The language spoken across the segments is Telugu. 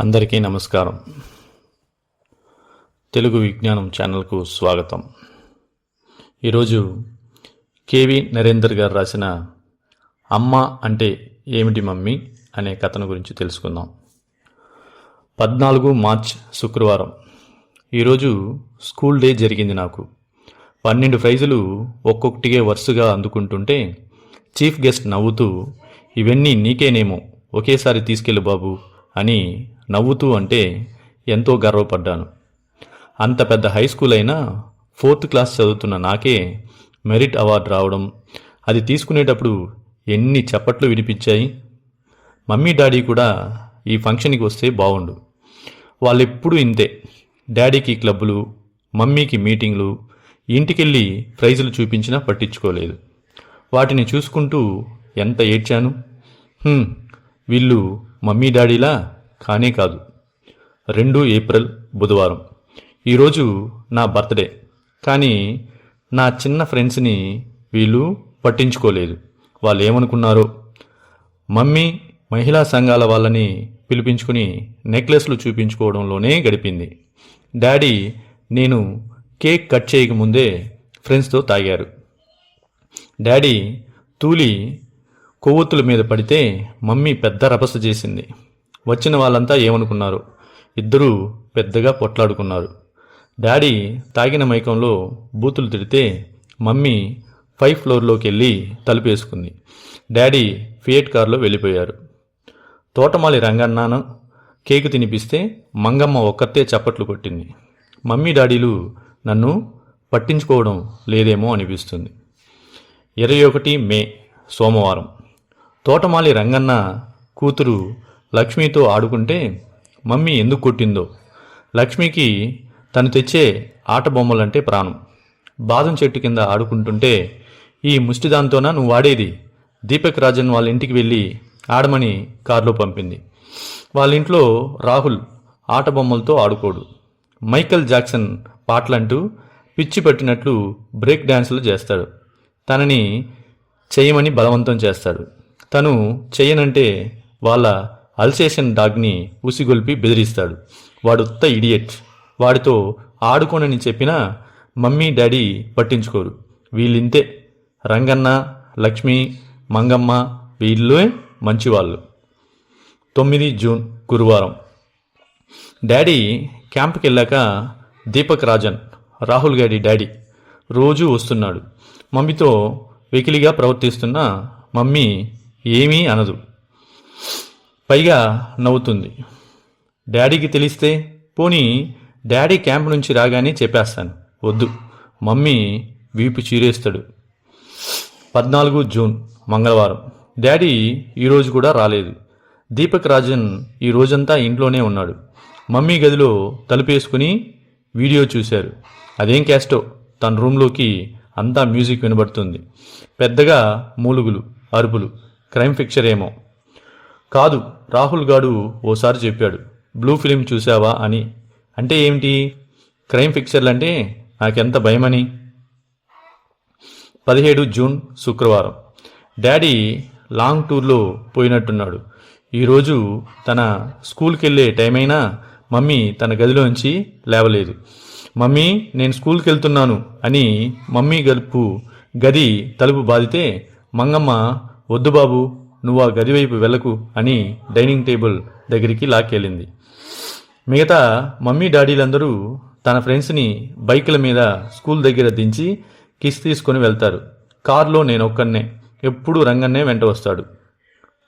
అందరికీ నమస్కారం. తెలుగు విజ్ఞానం ఛానల్కు స్వాగతం. ఈరోజు కేవి నరేందర్ గారు రాసిన అమ్మ అంటే ఏమిటి మమ్మీ అనే కథను గురించి తెలుసుకుందాం. పద్నాలుగు మార్చ్ శుక్రవారం. ఈరోజు స్కూల్ డే జరిగింది నాకు. పన్నెండు ప్రైజులు ఒక్కొక్కటిగా వరుసగా అందుకుంటుంటే చీఫ్ గెస్ట్ నవ్వుతూ ఇవన్నీ నీకేనేమో ఒకేసారి తీసుకెళ్ళు బాబు అని నవ్వుతూ అంటే ఎంతో గర్వపడ్డాను. అంత పెద్ద హై స్కూల్ అయినా ఫోర్త్ క్లాస్ చదువుతున్న నాకే మెరిట్ అవార్డు రావడం అది తీసుకునేటప్పుడు ఎన్ని చప్పట్లు వినిపించాయి. మమ్మీ డాడీ కూడా ఈ ఫంక్షన్కి వస్తే బాగుండు వాళ్ళెప్పుడూ ఇంతే. డాడీకి క్లబ్బులు మమ్మీకి మీటింగ్లు ఇంటికెళ్ళి ప్రైజులు చూపించినా పట్టించుకోలేదు. వాటిని చూసుకుంటూ ఎంత ఏడ్చాను? వీళ్ళు మమ్మీ డాడీలా కానీ కాదు. రెండు ఏప్రిల్ బుధవారం. ఈరోజు నా బర్త్డే. కానీ నా చిన్న ఫ్రెండ్స్ని వీళ్ళు పట్టించుకోలేదు. వాళ్ళు ఏమనుకున్నారో మమ్మీ మహిళా సంఘాల వాళ్ళని పిలిపించుకుని నెక్లెస్లు చూపించుకోవడంలోనే గడిపింది. డాడీ నేను కేక్ కట్ చేయకముందే ఫ్రెండ్స్తో తాగారు. డాడీ తూలి కొవ్వొత్తుల మీద పడితే మమ్మీ పెద్ద రభస చేసింది. వచ్చిన వాళ్ళంతా ఏమనుకున్నారు? ఇద్దరూ పెద్దగా పొట్లాడుకున్నారు. డాడీ తాగిన మైకంలో బూతులు తిడితే మమ్మీ ఫైవ్ ఫ్లోర్లోకి వెళ్ళి తలుపేసుకుంది డాడీ ఫియట్ కార్లో వెళ్ళిపోయారు. తోటమాలి రంగన్నాను కేకు తినిపిస్తే మంగమ్మ ఒక్కతే చప్పట్లు కొట్టింది. మమ్మీ డాడీలు నన్ను పట్టించుకోవడం లేదేమో అనిపిస్తుంది. ఇరవై ఒకటి మే సోమవారం. తోటమాలి రంగన్న కూతురు లక్ష్మితో ఆడుకుంటే మమ్మీ ఎందుకు కొట్టిందో? లక్ష్మికి తను తెచ్చే ఆట బొమ్మలంటే ప్రాణం. బాదం చెట్టు కింద ఆడుకుంటుంటే ఈ ముష్టిదాంతోనా నువ్వు ఆడేది? దీపక్ రాజన్ వాళ్ళ ఇంటికి వెళ్ళి ఆడమని కారులో పంపింది. వాళ్ళ ఇంట్లో రాహుల్ ఆట బొమ్మలతో ఆడుకోడు. మైకల్ జాక్సన్ పాటలంటూ పిచ్చి పట్టినట్లు బ్రేక్ డ్యాన్సులు చేస్తాడు. తనని చేయమని బలవంతం చేస్తాడు. తను చెయ్యనంటే వాళ్ళ అల్సేషన్ డాగ్ని ఉసిగొల్పి బెదిరిస్తాడు. వాడు ఉత్త ఇడియట్. వాడితో ఆడుకోనని చెప్పినా మమ్మీ డాడీ పట్టించుకోరు. వీళ్ళింతే. రంగన్న లక్ష్మి మంగమ్మ వీళ్ళే మంచివాళ్ళు. తొమ్మిది జూన్ గురువారం. డాడీ క్యాంప్కి వెళ్ళాక దీపక్ రాజన్ రాహుల్ గారి డాడీ రోజూ వస్తున్నాడు. మమ్మీతో వెకిలిగా ప్రవర్తిస్తున్న మమ్మీ ఏమీ అనదు. పైగా నవ్వుతుంది. డాడీకి తెలిస్తే పోనీ డాడీ క్యాంప్ నుంచి రాగానే చెప్పేస్తాను. వద్దు. మమ్మీ వీపు చీరేస్తాడు. పద్నాలుగు జూన్ మంగళవారం. డాడీ ఈరోజు కూడా రాలేదు. దీపక్ రాజన్ ఈ రోజంతా ఇంట్లోనే ఉన్నాడు. మమ్మీ గదిలో తలుపేసుకుని వీడియో చూశారు. అదేం క్యాస్టో? తన రూమ్లోకి అంతా మ్యూజిక్ వినబడుతుంది. పెద్దగా మూలుగులు అరుపులు. క్రైమ్ ఫిక్చర్ ఏమో. కాదు రాహుల్ గాడు ఓసారి చెప్పాడు బ్లూ ఫిలిం చూసావా అని. అంటే ఏమిటి? క్రైమ్ ఫిక్చర్లు అంటే నాకెంత భయమని. పదిహేడు జూన్ శుక్రవారం. డాడీ లాంగ్ టూర్లో పోయినట్టున్నాడు. ఈరోజు తన స్కూల్కి వెళ్ళే టైం అయినా మమ్మీ తన గదిలోంచి లేవలేదు. మమ్మీ నేను స్కూల్కి వెళ్తున్నాను అని మమ్మీ గలుపు గది తలుపు బాదితే మంగమ్మ వద్దు బాబు నువ్వు ఆ గది వైపు వెళ్ళకు అని డైనింగ్ టేబుల్ దగ్గరికి లాక్కెళ్ళింది. మిగతా మమ్మీ డాడీలందరూ తన ఫ్రెండ్స్ని బైకుల మీద స్కూల్ దగ్గర దించి కిస్ తీసుకొని వెళ్తారు. కారులో నేను ఒక్కనే ఎప్పుడూ రంగన్నే వెంట వస్తాడు.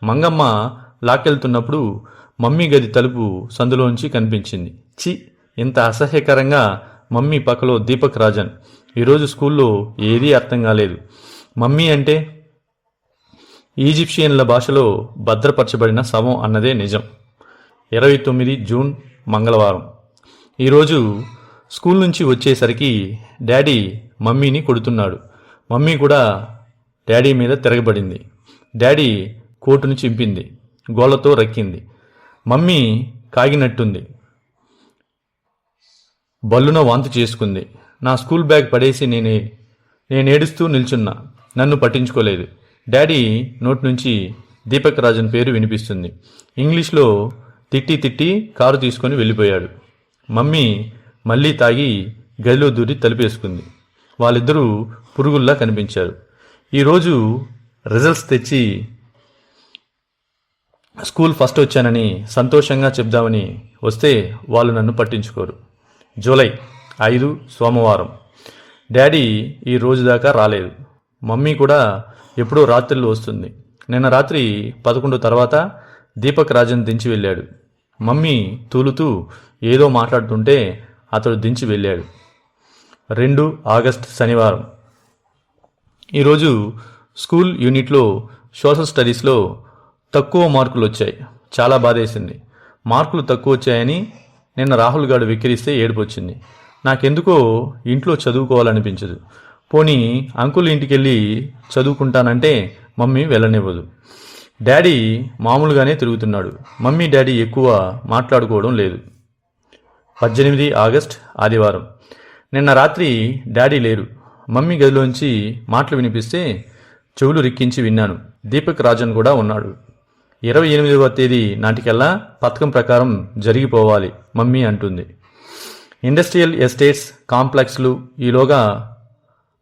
మంగమ్మ లాక్కెళ్తున్నప్పుడు మమ్మీ గది తలుపు సందులోంచి కనిపించింది. చి ఇంత అసహ్యకరంగా మమ్మీ పక్కలో దీపక్ రాజన్. ఈరోజు స్కూల్లో ఏదీ అర్థం కాలేదు. మమ్మీ అంటే ఈజిప్షియన్ల భాషలో భద్రపరచబడిన శవం అన్నదే నిజం. ఇరవై తొమ్మిది జూన్ మంగళవారం. ఈరోజు స్కూల్ నుంచి వచ్చేసరికి డాడీ మమ్మీని కొడుతున్నాడు. మమ్మీ కూడా డాడీ మీద తిరగబడింది. డాడీ కోటును చింపింది గోళ్ళతో రక్కింది. మమ్మీ కాగినట్టుంది. బల్లున వాంతి చేసుకుంది. నా స్కూల్ బ్యాగ్ పడేసి నేనే నేను ఏడుస్తూ నిల్చున్నా. నన్ను పట్టించుకోలేదు. డాడీ నోటి నుంచి దీపక్ రాజన్ పేరు వినిపిస్తుంది. ఇంగ్లీష్లో తిట్టి తిట్టి కారు తీసుకొని వెళ్ళిపోయాడు. మమ్మీ మళ్ళీ తాగి గదిలో దూరి తలుపేసుకుంది. వాళ్ళిద్దరూ పురుగుల్లా కనిపించారు. ఈరోజు రిజల్ట్స్ తెచ్చి స్కూల్ ఫస్ట్ వచ్చానని సంతోషంగా చెప్దామని వస్తే వాళ్ళు నన్ను పట్టించుకోరు. జూలై ఐదు సోమవారం. డాడీ ఈ రోజు దాకా రాలేదు. మమ్మీ కూడా ఎప్పుడో రాత్రిలో వస్తుంది. నిన్న రాత్రి పదకొండు తర్వాత దీపక్ రాజన్ దించి వెళ్ళాడు. మమ్మీ తూలుతూ ఏదో మాట్లాడుతుంటే అతడు దించి వెళ్ళాడు. రెండు ఆగస్ట్ శనివారం. ఈరోజు స్కూల్ యూనిట్లో సోషల్ స్టడీస్లో తక్కువ మార్కులు వచ్చాయి. చాలా బాధేసింది. మార్కులు తక్కువ వచ్చాయని నిన్న రాహుల్ గారు వెక్కిరిస్తే ఏడుపు వచ్చింది. నాకెందుకో ఇంట్లో చదువుకోవాలనిపించదు. పోనీ అంకుల్ ఇంటికెళ్ళి చదువుకుంటానంటే మమ్మీ వెళ్ళనివ్వదు. డాడీ మామూలుగానే తిరుగుతున్నాడు. మమ్మీ డాడీ ఎక్కువ మాట్లాడుకోవడం లేదు. పద్దెనిమిది ఆగస్ట్ ఆదివారం. నిన్న రాత్రి డాడీ లేరు. మమ్మీ గదిలోంచి మాటలు వినిపిస్తే చెవులు రిక్కించి విన్నాను. దీపక్ రాజన్ కూడా ఉన్నాడు. ఇరవై ఎనిమిదవ తేదీ నాటికల్లా పథకం ప్రకారం జరిగిపోవాలి మమ్మీ అంటుంది. ఇండస్ట్రియల్ ఎస్టేట్స్ కాంప్లెక్స్లు ఈలోగా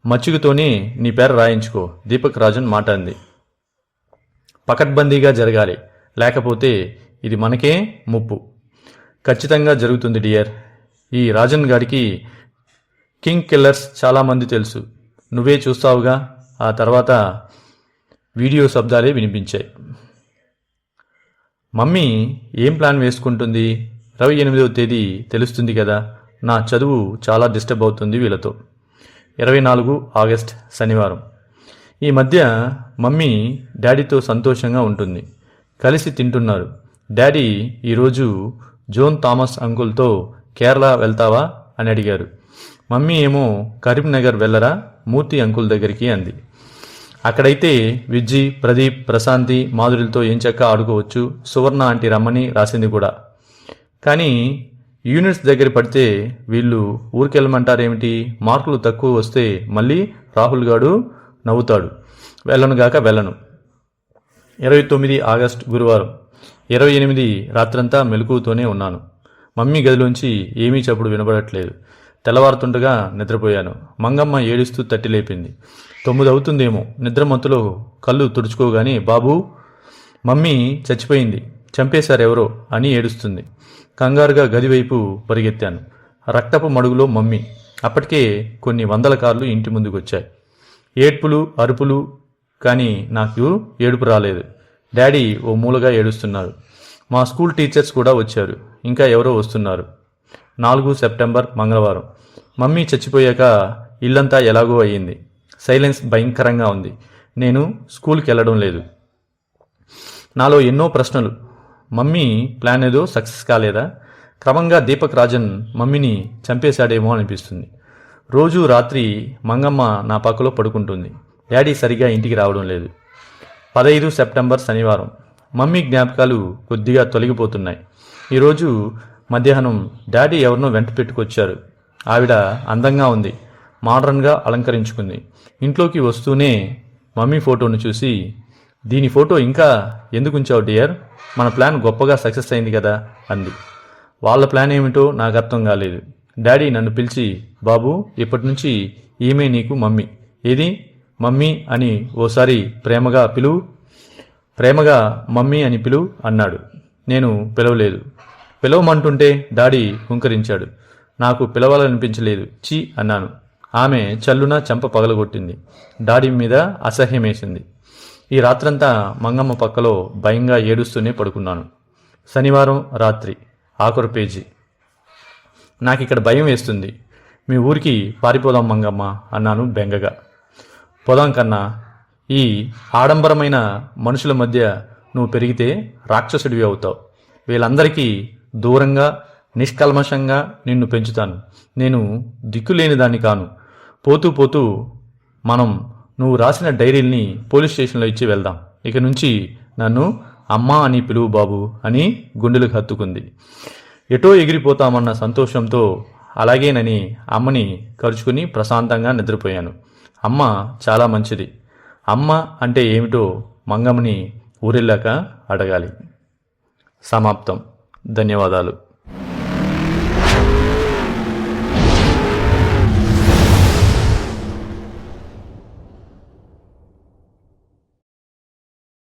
మచ్చుగుతోనే నీ పేరు రాయించుకో. దీపక్ రాజన్ మాట అంది. పకడ్బందీగా జరగాలి. లేకపోతే ఇది మనకే ముప్పు. ఖచ్చితంగా జరుగుతుంది డియర్. ఈ రాజన్ గారికి కింగ్ కిల్లర్స్ చాలామంది తెలుసు. నువ్వే చూస్తావుగా. ఆ తర్వాత వీడియో శబ్దాలే వినిపించాయి. మమ్మీ ఏం ప్లాన్ వేసుకుంటుంది? ఇరవై ఎనిమిదవ తేదీ తెలుస్తుంది కదా. నా చదువు చాలా డిస్టర్బ్ అవుతుంది వీళ్ళతో. ఇరవై నాలుగు ఆగస్ట్ శనివారం. ఈ మధ్య మమ్మీ డాడీతో సంతోషంగా ఉంటుంది. కలిసి తింటున్నారు. డాడీ ఈరోజు జోన్ థామస్ అంకుల్తో కేరళ వెళ్తావా అని అడిగారు. మమ్మీ ఏమో కరీంనగర్ వెళ్ళరా? మూర్తి అంకుల్ దగ్గరికి అంది. అక్కడైతే విజ్జి ప్రదీప్ ప్రశాంతి మాధురిలతో ఏం చక్క ఆడుకోవచ్చు సువర్ణ ఆంటీ రమ్మని రాసింది కూడా. కానీ యూనిట్స్ దగ్గర పడితే వీళ్ళు ఊరికెళ్ళమంటారేమిటి? మార్కులు తక్కువ వస్తే మళ్ళీ రాహుల్ గాడు నవ్వుతాడు. వెళ్ళనుగాక వెళ్ళను. ఇరవై తొమ్మిది ఆగస్ట్ గురువారం. ఇరవై ఎనిమిది రాత్రంతా మెలకువతోనే ఉన్నాను. మమ్మీ గదిలోంచి ఏమీ చప్పుడు వినబడట్లేదు. తెల్లవారుతుండగా నిద్రపోయాను. మంగమ్మ ఏడుస్తూ తట్టి లేపింది. తొమ్మిది అవుతుందేమో. నిద్రమత్తులో కళ్ళు తుడుచుకోగానే బాబూ మమ్మీ చచ్చిపోయింది. చంపేశారెవరో అని ఏడుస్తుంది. కంగారుగా గదివైపు పరిగెత్తాను. రక్తపు మడుగులో మమ్మీ. అప్పటికే కొన్ని వందల కార్లు ఇంటి ముందుకు వచ్చాయి ఏడ్పులు అరుపులు కానీ నాకు ఏడుపు రాలేదు. డాడీ ఓ మూలగా ఏడుస్తున్నారు. మా స్కూల్ టీచర్స్ కూడా వచ్చారు. ఇంకా ఎవరో వస్తున్నారు. నాలుగు సెప్టెంబర్ మంగళవారం. మమ్మీ చచ్చిపోయాక ఇల్లంతా ఎలాగో అయ్యింది. సైలెన్స్ భయంకరంగా ఉంది. నేను స్కూల్కి వెళ్ళడం లేదు. నాలో ఎన్నో ప్రశ్నలు. మమ్మీ ప్లాన్ ఏదో సక్సెస్ కాలేదా? క్రమంగా దీపక్ రాజన్ మమ్మీని చంపేశాడేమో అనిపిస్తుంది. రోజు రాత్రి మంగమ్మ నా పక్కలో పడుకుంటుంది. డాడీ సరిగా ఇంటికి రావడం లేదు. పదహైదు సెప్టెంబర్ శనివారం. మమ్మీ జ్ఞాపకాలు కొద్దిగా తొలగిపోతున్నాయి. ఈరోజు మధ్యాహ్నం డాడీ ఎవరినో వెంట పెట్టుకొచ్చారు. ఆవిడ అందంగా ఉంది. మోడర్న్గా అలంకరించుకుంది. ఇంట్లోకి వస్తూనే మమ్మీ ఫోటోను చూసి దీని ఫోటో ఇంకా ఎందుకు ఉంచావు డియర్? మన ప్లాన్ గొప్పగా సక్సెస్ అయింది కదా అంది. వాళ్ళ ప్లాన్ ఏమిటో నాకు అర్థం కాలేదు. డాడీ నన్ను పిలిచి బాబు ఇప్పటి నుంచి ఈమె నీకు మమ్మీ. ఏది? మమ్మీ అని ఓసారి ప్రేమగా పిలువు ప్రేమగా మమ్మీ అని పిలువు అన్నాడు. నేను పిలవలేదు. పిలవమంటుంటే డాడీ హుంకరించాడు. నాకు పిలవాలనిపించలేదు. చీ అన్నాను. ఆమె చల్లున చెంప పగలగొట్టింది. డాడీ మీద అసహ్యమేసింది. ఈ రాత్రంతా మంగమ్మ పక్కలో భయంగా ఏడుస్తూనే పడుకున్నాను. శనివారం రాత్రి ఆఖరు పేజీ. నాకు ఇక్కడ భయం వేస్తుంది. మీ ఊరికి పారిపోదాం మంగమ్మ అన్నాను బెంగగా. పోదాం కన్నా ఈ ఆడంబరమైన మనుషుల మధ్య నువ్వు పెరిగితే రాక్షసుడివి అవుతావు. వీళ్ళందరికీ దూరంగా నిష్కల్మషంగా నిన్ను పెంచుతాను. నేను దిక్కులేని దాన్ని కాను. పోతూ పోతూ మనం నువ్వు రాసిన డైరీల్ని పోలీస్ స్టేషన్లో ఇచ్చి వెళ్దాం. ఇక నుంచి నన్ను అమ్మా అని పిలువు బాబు అని గుండెలకు హత్తుకుంది. ఎటో ఎగిరిపోతామన్న సంతోషంతో అలాగేనని అమ్మని కరుచుకుని ప్రశాంతంగా నిద్రపోయాను. అమ్మ చాలా మంచిది. అమ్మ అంటే ఏమిటో మంగమ్మని ఊరెళ్ళాక అడగాలి. సమాప్తం. ధన్యవాదాలు.